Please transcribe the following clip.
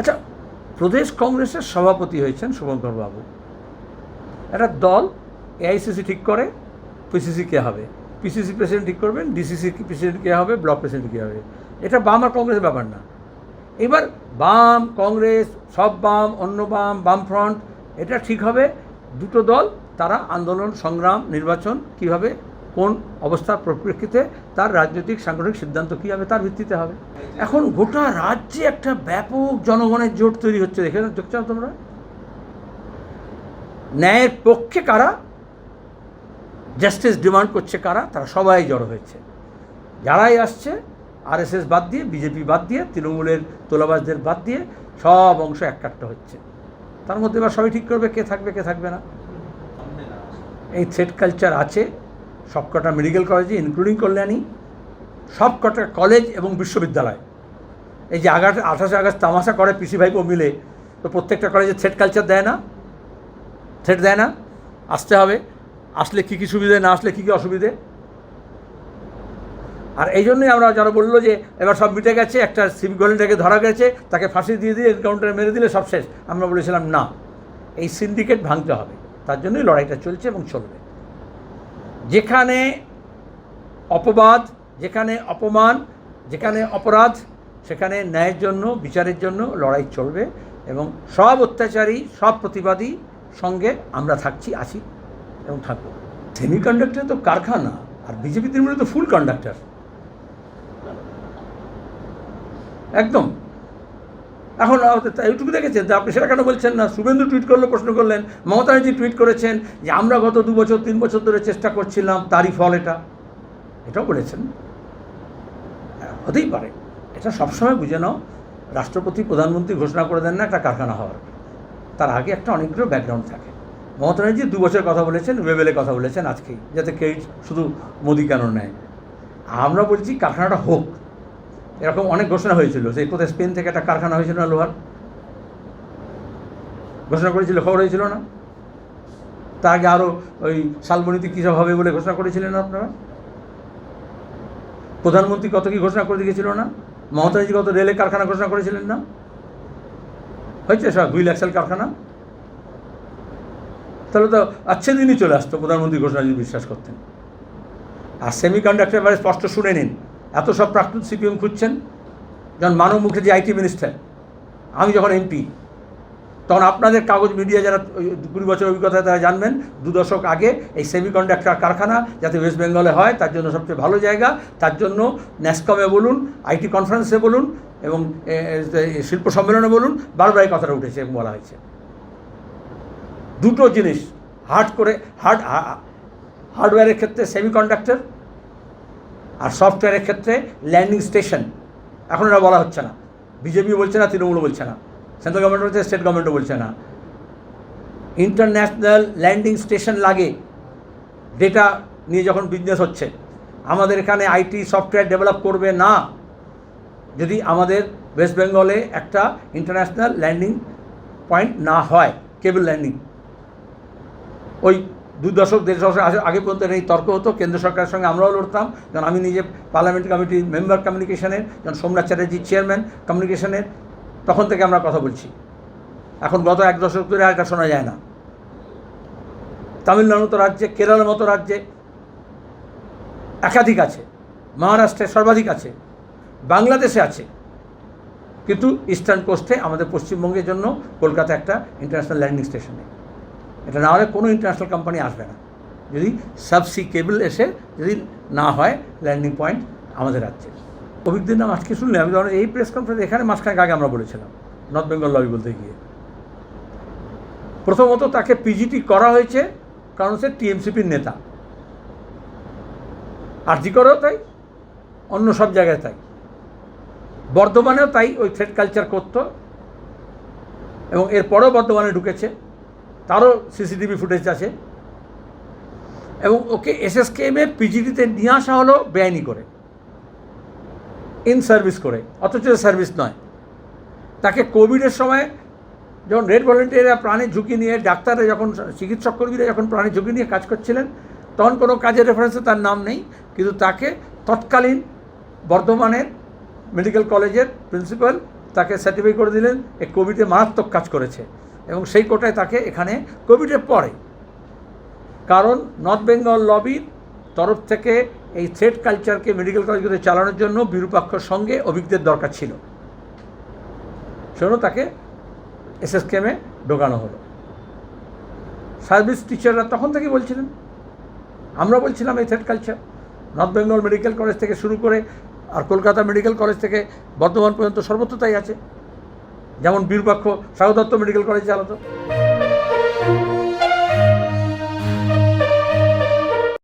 আচ্ছা প্রদেশ কংগ্রেসের সভাপতি হয়েছেন শুভঙ্কর বাবু। একটা দল এআইসিসি ঠিক করে পিসিসি কে হবে। পিসিসি প্রেসিডেন্ট ঠিক করবেন ডিসিসি প্রেসিডেন্ট কে হবে ব্লক প্রেসিডেন্ট কে হবে। এটা বাম আর কংগ্রেসের ব্যাপার না। এবার বাম, কংগ্রেস, সব বাম, অন্য বাম, বামফ্রন্ট, এটা ঠিক হবে। দুটো দল, তারা আন্দোলন, সংগ্রাম, নির্বাচন কীভাবে কোন অবস্থার পরিপ্রেক্ষিতে তার রাজনৈতিক সাংগঠনিক সিদ্ধান্ত কী হবে, তার ভিত্তিতে হবে। এখন গোটা রাজ্যে একটা ব্যাপক জনগণের জোট তৈরি হচ্ছে, দেখে দেখছ তোমরা। ন্যায়ের পক্ষে কারা জাস্টিস ডিমান্ড করছে কারা, তারা সবাই জড়ো হয়েছে। যারাই আসছে আরএসএস বাদ দিয়ে বিজেপি বাদ দিয়ে, তৃণমূলের তোলাবাজদের বাদ দিয়ে, সব অংশ একাট্টা হচ্ছে। তার মধ্যে এবার সবাই ঠিক করবে, কে থাকবে কে থাকবে না। এই থ্রেড কালচার আছে। সবকটা মেডিকেল কলেজে ইনক্লুডিং কল্যাণী, সবকটা কলেজ এবং বিশ্ববিদ্যালয়। এই যে আগাট আঠাশে আগস্ট তামাশা করে পিসি ভাইপো মিলে, তো প্রত্যেকটা কলেজে থ্রেড কালচার দেয় না থ্রেড দেয় না, আসতে হবে, আসলে কী কী সুবিধে, না আসলে কী কী অসুবিধে। আর এই জন্যই আমরা যারা বলল যে এবার সব মিটে গেছে, একটা সিভিক ভলেন্টারকে ধরা গেছে, তাকে ফাঁসি দিয়ে দিয়ে এনকাউন্টারে মেরে দিলে সব শেষ। আমরা বলেছিলাম, না, এই সিন্ডিকেট ভাঙতে হবে। তার জন্যই লড়াইটা চলছে এবং চলবে। যেখানে অপবাদ, যেখানে অপমান, যেখানে অপরাধ, সেখানে ন্যায়ের জন্য, বিচারের জন্য লড়াই চলবে এবং সব অত্যাচারী, সব প্রতিবাদী সঙ্গে আমরা থাকছি, আছি এবং থাকব। সেমি কন্ডাক্টর তো কারখানা, আর বিজেপি তৃণমূলে তো ফুল কন্ডাক্টর একদম। এখন ইউটিউবে দেখেছেন যে আপনি সেটা কেন বলছেন না? শুভেন্দু টুইট করল প্রশ্ন করলেন মমতা টুইট করেছেন যে আমরা গত দু বছর তিন বছর ধরে চেষ্টা করছিলাম তারই ফল এটা। এটাও বলেছেন। হ্যাঁ, হতেই পারে। এটা সবসময় বুঝে নাও রাষ্ট্রপতি প্রধানমন্ত্রী ঘোষণা করে দেন না একটা কারখানা হওয়ার। তার আগে একটা অনেকগুলো ব্যাকগ্রাউন্ড থাকে। মমতা ব্যানার্জি দু বছর কথা বলেছেন ওয়েবেলে কথা বলেছেন আজকেই যাতে ক্রেডিট শুধু মোদি কেন নেয়। আমরা বলছি কারখানাটা হোক এরকম অনেক ঘোষণা হয়েছিল। সেই কোথায় স্পেন থেকে একটা কারখানা হয়েছিল না, লোহার? ঘোষণা করেছিল, খবর হয়েছিল না? তার আগে আরও ওই শালবনীতি কী সব হবে বলে ঘোষণা করেছিলেন আপনারা? প্রধানমন্ত্রী কত কি ঘোষণা করে দিয়েছিল না? মমতাজি কত রেলের কারখানা ঘোষণা করেছিলেন না? হয়েছে সব দুই লাক্সাল কারখানা? তাহলে তো আচ্ছে দিনই চলে আসতো প্রধানমন্ত্রী ঘোষণা যদি বিশ্বাস করতেন। আর সেমি কন্ডাক্টর এবারে স্পষ্ট শুনে নিন। এত সব প্রাক্তন সিপিএম খুঁজছেন, যখন মানব মুখার্জি আইটি মিনিস্টার, আমি যখন এমপি, তখন আপনাদের কাগজ মিডিয়া যারা কুড়ি বছর অভিজ্ঞতা তারা জানবেন, দু দশক আগে এই সেমি কন্ডাক্টর কারখানা যাতে ওয়েস্ট বেঙ্গলে হয়, তার জন্য সবচেয়ে ভালো জায়গা, তার জন্য ন্যাসকমে বলুন, আইটি কনফারেন্সে বলুন, এবং শিল্প সম্মেলনে বলুন বারবার এই কথাটা উঠেছে এবং বলা হয়েছে। দুটো জিনিস হার্ড করে হার্ড হার্ডওয়্যারের ক্ষেত্রে সেমি কন্ডাক্টর আর সফটওয়্যারের ক্ষেত্রে ল্যান্ডিং স্টেশন এখন এটা বলা হচ্ছে না। বিজেপি বলছে না, তৃণমূল বলছে না। সেন্ট্রাল গভর্নমেন্ট বলছে স্টেট গভর্নমেন্টও বলছে না। ইন্টারন্যাশনাল ল্যান্ডিং স্টেশন লাগে। ডেটা নিয়ে যখন বিজনেস হচ্ছে, আমাদের এখানে আইটি সফটওয়্যার ডেভেলপ করবে না। যদি আমাদের ওয়েস্ট বেঙ্গলে একটা ইন্টারন্যাশনাল ল্যান্ডিং পয়েন্ট না হয় কেবল ল্যান্ডিং ওই দু দশক, দেড় দশক আগে- পর্যন্ত এই তর্ক হতো। কেন্দ্র সরকারের সঙ্গে আমরাও লড়তাম। যখন আমি নিজে পার্লামেন্ট কমিটির মেম্বার কমিউনিকেশনের যখন সোমনাথ চ্যাটার্জি চেয়ারম্যান কমিউনিকেশনের, তখন থেকে আমরা কথা বলছি। এখন গত এক দশক ধরে আর শোনা যায় না। তামিলনাড়ুর মতো রাজ্যে, কেরলের মতো রাজ্যে একাধিক আছে। মহারাষ্ট্রে সর্বাধিক আছে। বাংলাদেশে আছে। কিন্তু ইস্টার্ন কোস্টে আমাদের পশ্চিমবঙ্গের জন্য কলকাতা একটা ইন্টারন্যাশনাল ল্যান্ডিং স্টেশন এটা না হলে কোনো ইন্টারন্যাশনাল কোম্পানি আসবে না। যদি সাবসি কেবল এসে যদি না হয় ল্যান্ডিং পয়েন্ট আমাদের রাজ্যে। অভিজ্ঞদের নাম আজকে শুনলে আমি ধরেন এই প্রেস কনফারেন্স এখানে মাঝখানে আগে আমরা বলেছিলাম নর্থ বেঙ্গল লবি বলতে গিয়ে। প্রথমত তাকে পিজিটি করা হয়েছে, কারণ সে টিএমসিপির নেতা। আর জি করেও তাই, অন্য সব জায়গায় তাই। বর্ধমানেও তাই ওই থ্রেড কালচার করতো, এবং এরপরেও বর্ধমানে ঢুকেছে। তারও সিসিটিভি ফুটেজ আছে। এবং ওকে এসএসকেএমে পিজিডিতে নিয়ে আসা হলো বেআইনি করে। ইন সার্ভিস করে, অথচ সার্ভিস নয়। তাকে কোভিডের সময় যখন রেড ভলেন্টিয়াররা প্রাণের ঝুঁকি নিয়ে ডাক্তাররা যখন চিকিৎসক কর্মীরা যখন প্রাণের ঝুঁকি নিয়ে কাজ করছিলেন, তখন কোনো কাজের রেফারেন্সে তার নাম নেই, কিন্তু তাকে তৎকালীন বর্ধমানের মেডিকেল কলেজের প্রিন্সিপাল তাকে সার্টিফাই করে দিলেন এই কোভিডে মারাত্মক কাজ করেছে। এবং সেই কোটায় তাকে এখানে কোভিডের পরে কারণ নর্থ বেঙ্গল লবির তরফ থেকে এই থ্রেড কালচারকে মেডিকেল কলেজগুলো চালানোর জন্য বিরূপাক্ষর সঙ্গে অভিজ্ঞদের দরকার ছিল। সেজন্য তাকে এসএসকেমে ঢোকানো হলো। সার্ভিস টিচাররা তখন থেকে বলছিলেন, আমরা বলছিলাম এই thread culture. North Bengal medical college থেকে শুরু করে আর কলকাতা মেডিকেল কলেজ থেকে বর্ধমান পর্যন্ত সর্বত্র তাই আছে। যেমন বীরপক্ষ সাগর মেডিকেল কলেজ চালাতো।